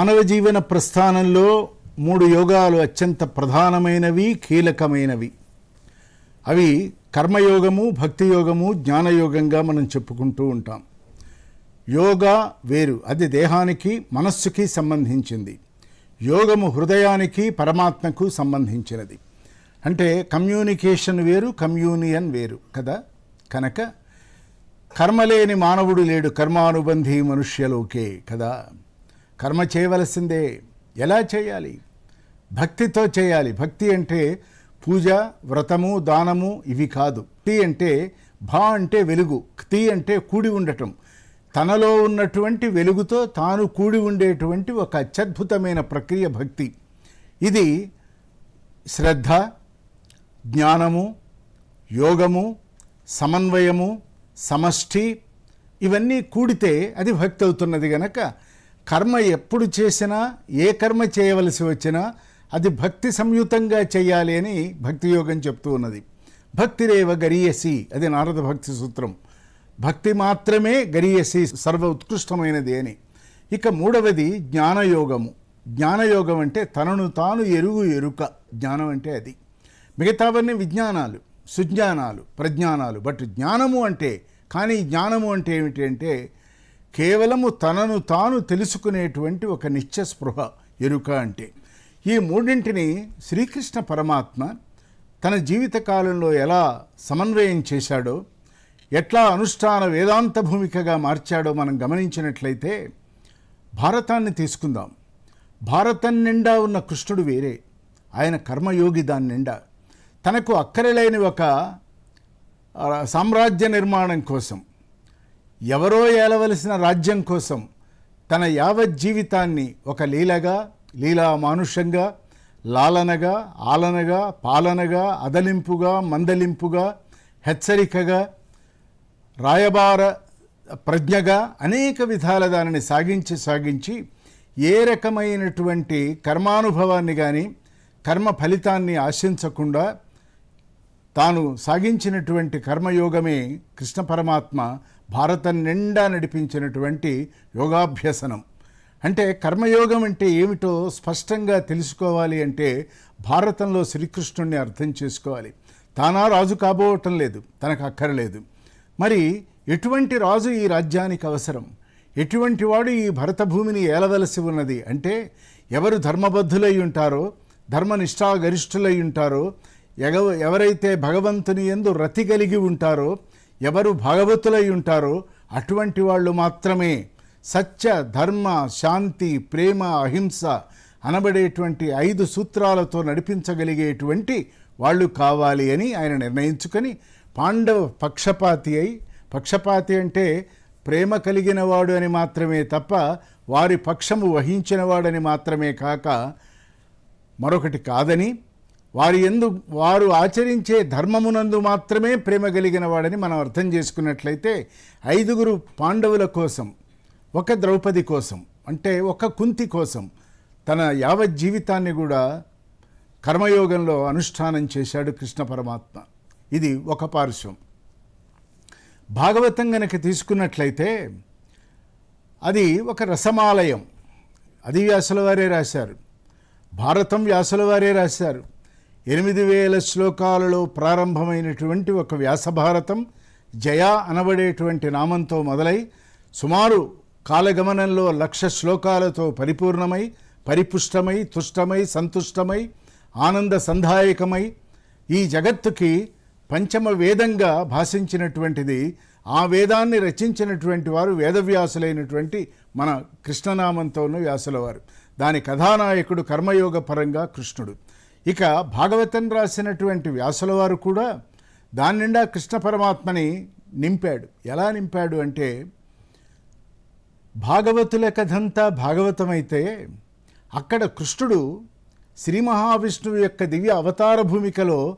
మానవ జీవన ప్రస్థానంలో మూడు యోగాలు అత్యంత ప్రధానమైనవి కీలకమైనవి. అవి కర్మయోగము భక్తి యోగము జ్ఞానయోగంగా మనం చెప్పుకుంటూ ఉంటాం. యోగా వేరు అది దేహానికి మనస్సుకి సంబంధించింది. యోగము హృదయానికి పరమాత్మకు సంబంధించినది. అంటే కమ్యూనికేషన్ వేరు కమ్యూనియన్ వేరు కదా? కనుక కర్మలేని మానవుడు లేడు కర్మానుబంధి మనుష్యలోకే కదా? కర్మ చేయవలసిందే. ఎలా చేయాలి? భక్తితో చేయాలి. భక్తి అంటే పూజ వ్రతము దానము ఇవి కాదు. తి అంటే భా అంటే వెలుగు క్తి అంటే కూడి ఉండటం. తనలో ఉన్నటువంటి వెలుగుతో తాను కూడి ఉండేటువంటి ఒక అత్యద్భుతమైన ప్రక్రియ భక్తి. ఇది శ్రద్ధ జ్ఞానము యోగము సమన్వయము సమష్టి ఇవన్నీ కూడితే అది భక్తి అవుతున్నది గనక కర్మ ఎప్పుడు చేసినా ఏ కర్మ చేయవలసి వచ్చినా అది భక్తి సంయుతంగా చేయాలి అని భక్తియోగం చెప్తూ ఉన్నది. భక్తిరేవ గరీయసి అది నారద భక్తి సూత్రం. భక్తి మాత్రమే గరీయసి సర్వ ఉత్కృష్టమైనది అని. ఇక మూడవది జ్ఞానయోగము. జ్ఞానయోగం అంటే తనను తాను ఎరుగు ఎరుక. జ్ఞానం అంటే అది. మిగతావన్నీ విజ్ఞానాలు సుజ్ఞానాలు ప్రజ్ఞానాలు. బట్ జ్ఞానము అంటే కానీ జ్ఞానము అంటే ఏమిటి అంటే కేవలము తనను తాను తెలుసుకునేటువంటి ఒక నిత్యస్పృహ ఎరుక అంటే. ఈ మూడింటిని శ్రీకృష్ణ పరమాత్మ తన జీవితకాలంలో ఎలా సమన్వయం చేశాడో ఎట్లా అనుష్ఠాన వేదాంత భూమికగా మార్చాడో మనం గమనించినట్లయితే భారతాన్ని తీసుకుందాం. భారతం నిండా ఉన్న కృష్ణుడు వేరే. ఆయన కర్మయోగి దాని నిండా. తనకు అక్కరలేని ఒక సామ్రాజ్య నిర్మాణం కోసం. ఎవరో ఏలవలసిన రాజ్యం కోసం తన యావత్ జీవితాన్ని ఒక లీలగా లీలా మానుషంగా లాలనగా ఆలనగా పాలనగా అదలింపుగా మందలింపుగా హెచ్చరికగా రాయబార ప్రజ్ఞగా అనేక విధాల దానిని సాగించి సాగించి ఏ రకమైనటువంటి కర్మానుభవాన్ని కానీ కర్మ ఫలితాన్ని ఆశించకుండా తాను సాగించినటువంటి కర్మయోగమే కృష్ణ పరమాత్మ భారతం నిండా నడిపించినటువంటి యోగాభ్యసనం. అంటే కర్మయోగం అంటే ఏమిటో స్పష్టంగా తెలుసుకోవాలి అంటే భారతంలో శ్రీకృష్ణుణ్ణి అర్థం చేసుకోవాలి. తానా రాజు కాబోవటం లేదు తనకు అక్కరలేదు. మరి ఎటువంటి రాజు ఈ రాజ్యానికి అవసరం? ఎటువంటి వాడు ఈ భరతభూమిని ఏలవలసి ఉన్నది? అంటే ఎవరు ధర్మబద్ధులై ఉంటారో ధర్మనిష్టాగరిష్ఠులై ఉంటారో ఎగ ఎవరైతే భగవంతుని ఎందు రతి కలిగి ఉంటారో ఎవరు భాగవతులై ఉంటారో అటువంటి వాళ్ళు మాత్రమే. సత్య ధర్మ శాంతి ప్రేమ అహింస అనబడేటువంటి ఐదు సూత్రాలతో నడిపించగలిగేటువంటి వాళ్ళు కావాలి అని ఆయన నిర్ణయించుకొని పాండవ పక్షపాతి అయి పక్షపాతి అంటే ప్రేమ కలిగిన వాడు అని మాత్రమే తప్ప వారి పక్షము వహించినవాడని మాత్రమే కాక మరొకటి కాదని వారి ఎందు వారు ఆచరించే ధర్మమునందు మాత్రమే ప్రేమ కలిగిన వాడని మనం అర్థం చేసుకున్నట్లయితే ఐదుగురు పాండవుల కోసం ఒక ద్రౌపది కోసం అంటే ఒక కుంతి కోసం తన యావత్ జీవితాన్ని కూడా కర్మయోగంలో అనుష్ఠానం చేశాడు కృష్ణ పరమాత్మ. ఇది ఒక పార్శ్వం. భాగవతం గనక తీసుకున్నట్లయితే అది ఒక రసమాలయం. అది వ్యాసుల వారే రాశారు. భారతం వ్యాసుల వారే రాశారు. ఎనిమిది వేల శ్లోకాలలో ప్రారంభమైనటువంటి ఒక వ్యాసభారతం జయ అనబడేటువంటి నామంతో మొదలై సుమారు కాలగమనంలో లక్ష శ్లోకాలతో పరిపూర్ణమై పరిపుష్టమై తుష్టమై సంతుష్టమై ఆనంద సంధాయకమై ఈ జగత్తుకి పంచమ వేదంగా భాషించినటువంటిది ఆ వేదాన్ని రచించినటువంటి వారు వేదవ్యాసులైనటువంటి మన కృష్ణనామంతో ఉన్న వ్యాసుల వారు దాని కథానాయకుడు కర్మయోగ పరంగా కృష్ణుడు. ఇక భాగవతం రాసినటువంటి వ్యాసుల వారు కూడా దాని నిండా కృష్ణ పరమాత్మని నింపాడు. ఎలా నింపాడు అంటే భాగవతుల కథంతా భాగవతమైతే అక్కడ కృష్ణుడు శ్రీ మహావిష్ణువు యొక్క దివ్య అవతార భూమికలో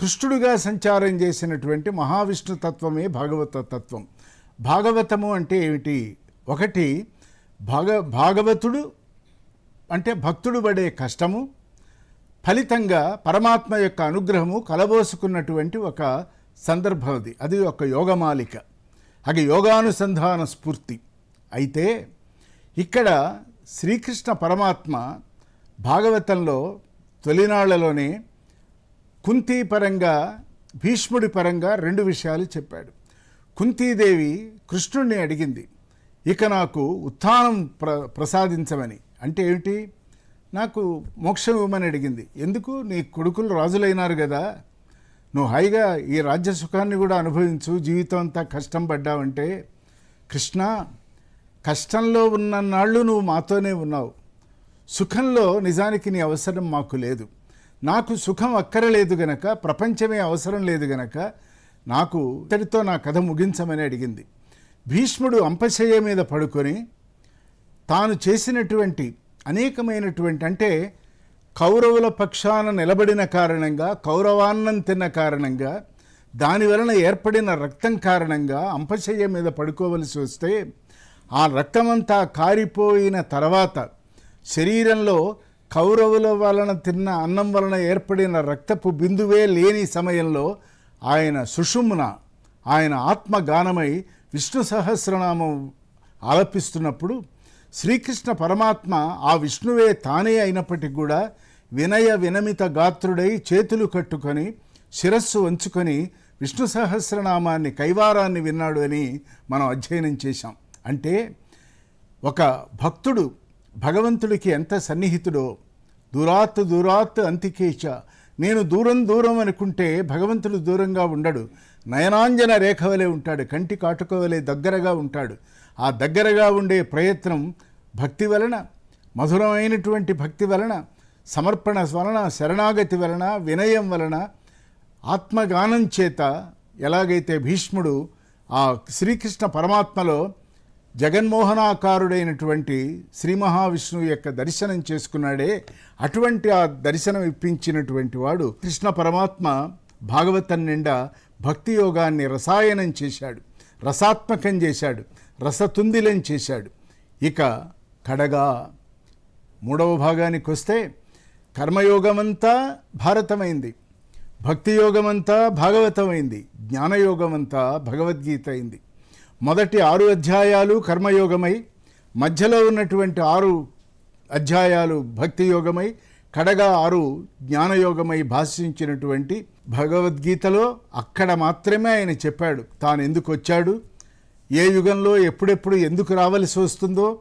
కృష్ణుడుగా సంచారం చేసినటువంటి మహావిష్ణు తత్వమే భాగవత తత్వం. భాగవతము అంటే ఏమిటి? ఒకటి భాగ భాగవతుడు అంటే భక్తుడు పడే కష్టము. ఫలితంగా పరమాత్మ యొక్క అనుగ్రహము కలబోసుకున్నటువంటి ఒక సందర్భం అది. అది ఒక యోగమాలిక. అది యోగానుసంధాన స్ఫూర్తి. అయితే ఇక్కడ శ్రీకృష్ణ పరమాత్మ భాగవతంలో తొలినాళ్ళలోనే కుంతీ పరంగా భీష్ముడి పరంగా రెండు విషయాలు చెప్పాడు. కుంతీదేవి కృష్ణుణ్ణి అడిగింది ఇక నాకు ఉత్థానం ప్ర ప్రసాదించమని. అంటే ఏమిటి? నాకు మోక్షం ఇవ్వమని అడిగింది. ఎందుకు? నీ కొడుకులు రాజులైనారు కదా. నువ్వు హాయిగా ఈ రాజ్య సుఖాన్ని కూడా అనుభవించు. జీవితం అంతా కష్టం పడ్డావంటే కృష్ణ కష్టంలో ఉన్న నాళ్ళు నువ్వు మాతోనే ఉన్నావు. సుఖంలో నిజానికి నీ అవసరం మాకు లేదు. నాకు సుఖం అక్కరలేదు గనక ప్రపంచమే అవసరం లేదు గనక నాకు ఇతడితో నా కథ ముగించమని అడిగింది. భీష్ముడు అంపశయ్య మీద పడుకొని తాను చేసినటువంటి అనేకమైనటువంటి అంటే కౌరవుల పక్షాన నిలబడిన కారణంగా కౌరవాన్నం తిన్న కారణంగా దాని వలన ఏర్పడిన రక్తం కారణంగా అంపశయ్య మీద పడుకోవలసి వస్తే ఆ రక్తమంతా కారిపోయిన తర్వాత శరీరంలో కౌరవుల వలన తిన్న అన్నం వలన ఏర్పడిన రక్తపు బిందువే లేని సమయంలో ఆయన సుషుమ్న ఆయన ఆత్మగానమై విష్ణు సహస్రనామం ఆలపిస్తున్నప్పుడు శ్రీకృష్ణ పరమాత్మ ఆ విష్ణువే తానే అయినప్పటికీ కూడా వినయ వినమిత గాత్రుడై చేతులు కట్టుకొని శిరస్సు వంచుకొని విష్ణు సహస్రనామాన్ని కైవారాన్ని విన్నాడు అని మనం అధ్యయనం చేశాం. అంటే ఒక భక్తుడు భగవంతుడికి ఎంత సన్నిహితుడో దూరాత్ దూరాత్ అంతికేచ నేను దూరం దూరం అనుకుంటే భగవంతుడు దూరంగా ఉండడు. నయనాంజన రేఖ వలె ఉంటాడు కంటి కాటుక వలె దగ్గరగా ఉంటాడు. ఆ దగ్గరగా ఉండే ప్రయత్నం భక్తి వలన మధురమైనటువంటి భక్తి వలన సమర్పణ వలన శరణాగతి వలన వినయం వలన ఆత్మగానం చేత ఎలాగైతే భీష్ముడు ఆ శ్రీకృష్ణ పరమాత్మలో జగన్మోహనాకారుడైనటువంటి శ్రీ మహావిష్ణువు యొక్క దర్శనం చేసుకున్నాడే అటువంటి ఆ దర్శనం ఇప్పించినటువంటి వాడు కృష్ణ పరమాత్మ భాగవతం నిండా భక్తి యోగాన్ని రసాయనం చేశాడు రసాత్మకం చేశాడు. రసతుందిలం చేశాడు. ఇక కడగా మూడవ భాగానికి వస్తే కర్మయోగమంతా భారతమైంది. భక్తి యోగమంతా భాగవతమైంది. జ్ఞానయోగమంతా భగవద్గీత అయింది మొదటి ఆరు అధ్యాయాలు కర్మయోగమై మధ్యలో ఉన్నటువంటి ఆరు అధ్యాయాలు భక్తి యోగమై కడగా ఆరు జ్ఞానయోగమై భాషించినటువంటి భగవద్గీతలో అక్కడ మాత్రమే ఆయన చెప్పాడు. తాను ఎందుకు వచ్చాడు? ఏ యుగంలో ఎప్పుడెప్పుడు ఎందుకు రావలసి వస్తుందో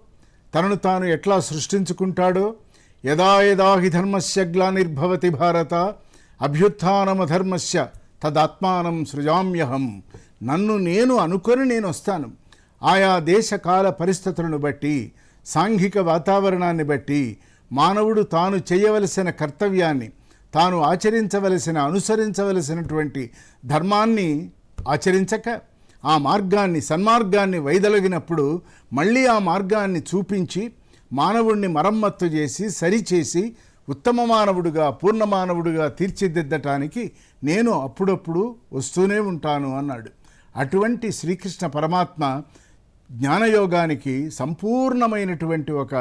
తనను తాను ఎట్లా సృష్టించుకుంటాడో యదా యదా ధర్మస్య గ్లానిర్భవతి భారత అభ్యుత్నమధర్మస్య తదాత్మానం సృజామ్యహం. నన్ను నేను అనుకొని నేను వస్తాను. ఆయా దేశకాల పరిస్థితులను బట్టి సాంఘిక వాతావరణాన్ని బట్టి మానవుడు తాను చేయవలసిన కర్తవ్యాన్ని తాను ఆచరించవలసిన అనుసరించవలసినటువంటి ధర్మాన్ని ఆచరించక ఆ మార్గాన్ని సన్మార్గాన్ని వైదొలగినప్పుడు మళ్ళీ ఆ మార్గాన్ని చూపించి మానవుణ్ణి మరమ్మత్తు చేసి సరిచేసి ఉత్తమ మానవుడుగా పూర్ణ మానవుడుగా తీర్చిదిద్దటానికి నేను అప్పుడప్పుడు వస్తూనే ఉంటాను అన్నాడు. అటువంటి శ్రీకృష్ణ పరమాత్మ జ్ఞానయోగానికి సంపూర్ణమైనటువంటి ఒక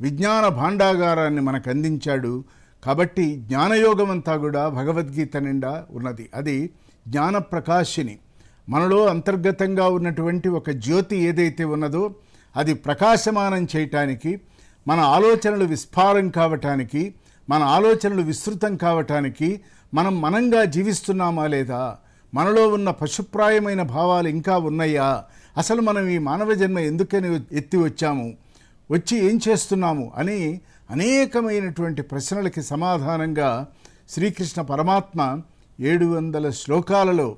విజ్ఞాన భాండాగారాన్ని మనకు అందించాడు కాబట్టి జ్ఞానయోగం అంతా కూడా భగవద్గీత నిండా ఉన్నది. అది జ్ఞాన ప్రకాశిని మనలో అంతర్గతంగా ఉన్నటువంటి ఒక జ్యోతి ఏదైతే ఉన్నదో అది ప్రకాశమానం చేయటానికి మన ఆలోచనలు విస్ఫారం కావటానికి మన ఆలోచనలు విస్తృతం కావటానికి మనం మనంగా జీవిస్తున్నామా లేదా? మనలో ఉన్న పశుప్రాయమైన భావాలు ఇంకా ఉన్నాయా? అసలు మనం ఈ మానవ జన్మ ఎందుకని ఎత్తి వచ్చాము? వచ్చి ఏం చేస్తున్నాము? అని అనేకమైనటువంటి ప్రశ్నలకి సమాధానంగా శ్రీకృష్ణ పరమాత్మ ఏడు వందల శ్లోకాలలో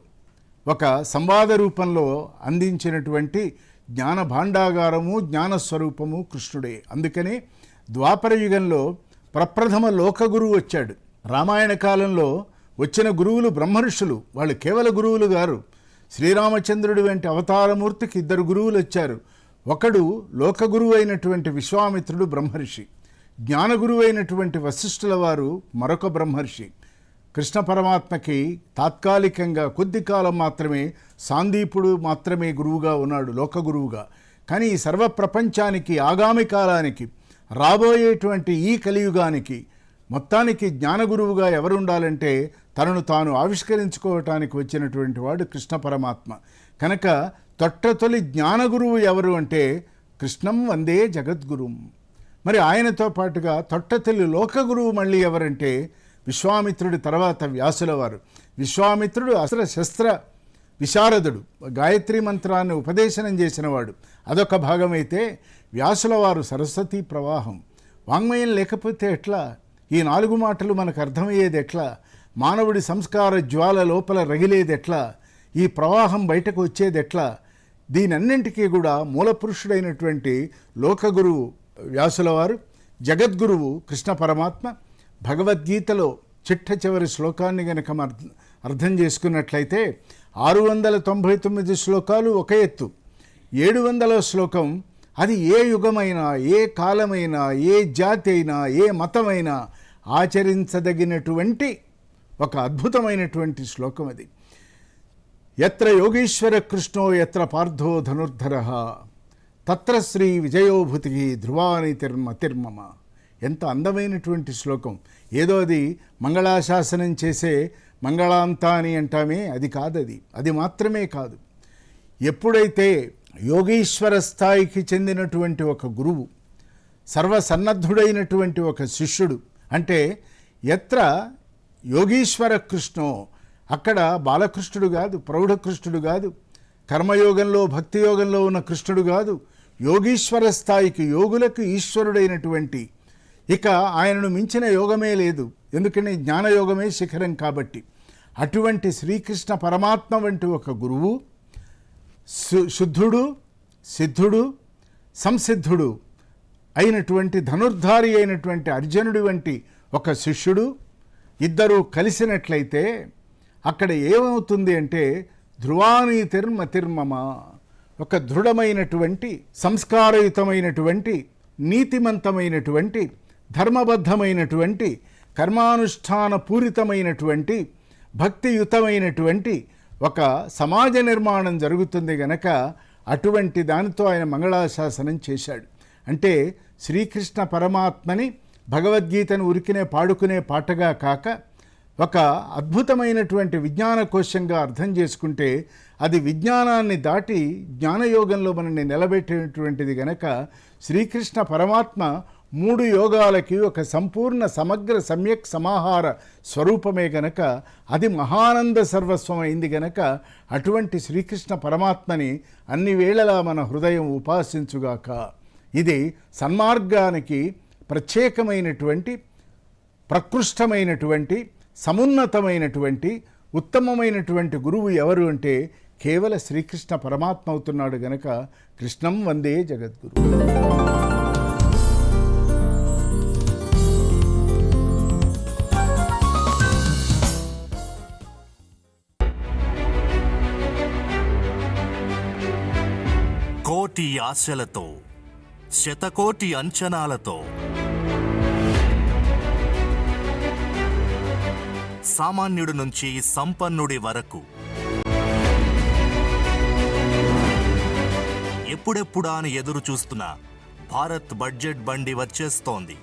ఒక సంవాద రూపంలో అందించినటువంటి జ్ఞాన భాండాగారము జ్ఞానస్వరూపము కృష్ణుడే. అందుకనే ద్వాపర యుగంలో ప్రప్రథమ లోకగురువు వచ్చాడు. రామాయణ కాలంలో వచ్చిన గురువులు బ్రహ్మర్షులు వాళ్ళు కేవల గురువులు గారు. శ్రీరామచంద్రుడి వంటి అవతారమూర్తికి ఇద్దరు గురువులు వచ్చారు. ఒకడు లోకగురువు అయినటువంటి విశ్వామిత్రుడు బ్రహ్మర్షి. జ్ఞానగురువు అయినటువంటి వశిష్ఠుల వారు మరొక బ్రహ్మర్షి. కృష్ణ పరమాత్మకి తాత్కాలికంగా కొద్ది కాలం మాత్రమే సాందీపుడు మాత్రమే గురువుగా ఉన్నాడు లోక గురువుగా. కానీ ఈ సర్వ ప్రపంచానికి ఆగామి కాలానికి రాబోయేటువంటి ఈ కలియుగానికి మొత్తానికి జ్ఞానగురువుగా ఎవరుండాలంటే తనను తాను ఆవిష్కరించుకోవటానికి వచ్చినటువంటి వాడు కృష్ణ పరమాత్మ. కనుక తొట్టతొలి జ్ఞానగురువు ఎవరు అంటే కృష్ణం వందే జగద్గురుం. మరి ఆయనతో పాటుగా తొట్టతొలి లోకగురువు మళ్ళీ ఎవరంటే విశ్వామిత్రుడి తర్వాత వ్యాసుల వారు విశ్వామిత్రుడు అసలు శస్త్ర విశారదుడు. గాయత్రి మంత్రాన్ని ఉపదేశనం చేసినవాడు. అదొక భాగమైతే వ్యాసుల వారు సరస్వతీ ప్రవాహం. వాంగ్మయం లేకపోతే ఎట్లా? ఈ నాలుగు మాటలు మనకు అర్థమయ్యేది ఎట్లా? మానవుడి సంస్కార జ్వాల లోపల రగిలేది ఎట్లా? ఈ ప్రవాహం బయటకు వచ్చేది ఎట్లా? దీనన్నింటికీ కూడా మూలపురుషుడైనటువంటి లోకగురువు వ్యాసుల వారు జగద్గురువు కృష్ణ పరమాత్మ భగవద్గీతలో చిట్ట చివరి శ్లోకాన్ని గనక అర్థం చేసుకున్నట్లయితే ఆరు వందల తొంభై తొమ్మిది శ్లోకాలు ఒక ఎత్తు. ఏడు వందల శ్లోకం అది ఏ యుగమైనా ఏ కాలమైనా ఏ జాతి అయినా ఏ మతమైనా ఆచరించదగినటువంటి ఒక అద్భుతమైనటువంటి శ్లోకం అది. ఎత్ర యోగీశ్వర కృష్ణో ఎత్ర పార్థో ధనుర్ధర తత్ర శ్రీ విజయోభూతి ధ్రువాని తిర్మ తిర్మమ. ఎంత అందమైనటువంటి శ్లోకం. ఏదో అది మంగళాశాసనం చేసే మంగళాంతాని అంటామే అది కాదది. అది మాత్రమే కాదు. ఎప్పుడైతే యోగీశ్వర స్థాయికి చెందినటువంటి ఒక గురువు సర్వసన్నద్ధుడైనటువంటి ఒక శిష్యుడు అంటే ఎత్ర యోగీశ్వర కృష్ణో అక్కడ బాలకృష్ణుడు కాదు ప్రౌఢకృష్ణుడు కాదు కర్మయోగంలో భక్తి యోగంలో ఉన్న కృష్ణుడు కాదు యోగీశ్వర స్థాయికి యోగులకు ఈశ్వరుడైనటువంటి ఇక ఆయనను మించిన యోగమే లేదు. ఎందుకంటే జ్ఞానయోగమే శిఖరం కాబట్టి. అటువంటి శ్రీకృష్ణ పరమాత్మ వంటి ఒక గురువు శుద్ధుడు సిద్ధుడు సంసిద్ధుడు అయినటువంటి ధనుర్ధారి అయినటువంటి అర్జునుడి వంటి ఒక శిష్యుడు ఇద్దరూ కలిసినట్లయితే అక్కడ ఏమవుతుంది అంటే ధ్రువానీతిర్మ తిర్మమ ఒక దృఢమైనటువంటి సంస్కారయుతమైనటువంటి నీతిమంతమైనటువంటి ధర్మబద్ధమైనటువంటి కర్మానుష్ఠాన పూరితమైనటువంటి భక్తియుతమైనటువంటి ఒక సమాజ నిర్మాణం జరుగుతుంది గనక అటువంటి దానితో ఆయన మంగళాశాసనం చేశాడు. అంటే శ్రీకృష్ణ పరమాత్మని భగవద్గీతను ఉరికినే పాడుకునే పాటగా కాక ఒక అద్భుతమైనటువంటి విజ్ఞాన కోశంగా అర్థం చేసుకుంటే అది విజ్ఞానాన్ని దాటి జ్ఞానయోగంలో మనల్ని నిలబెట్టేటువంటిది గనక శ్రీకృష్ణ పరమాత్మ మూడు యోగాలకి ఒక సంపూర్ణ సమగ్ర సమ్యక్ సమాహార స్వరూపమే గనక అది మహానంద సర్వస్వం అయింది గనక అటువంటి శ్రీకృష్ణ పరమాత్మని అన్ని వేళలా మన హృదయం ఉపాసించుగాక. ఇది సన్మార్గానికి ప్రత్యేకమైనటువంటి ప్రకృష్టమైనటువంటి సమున్నతమైనటువంటి ఉత్తమమైనటువంటి గురువు ఎవరు అంటే కేవల శ్రీకృష్ణ పరమాత్మ అవుతున్నాడు గనక కృష్ణం వందే జగద్గురు. కోటి ఆశలతో శతకోటి అంచనాలతో. సామాన్యుడి నుంచి సంపన్నుడి వరకు. ఎప్పుడెప్పుడా అని ఎదురు చూస్తున్న భారత్ బడ్జెట్ బండి వచ్చేస్తోంది.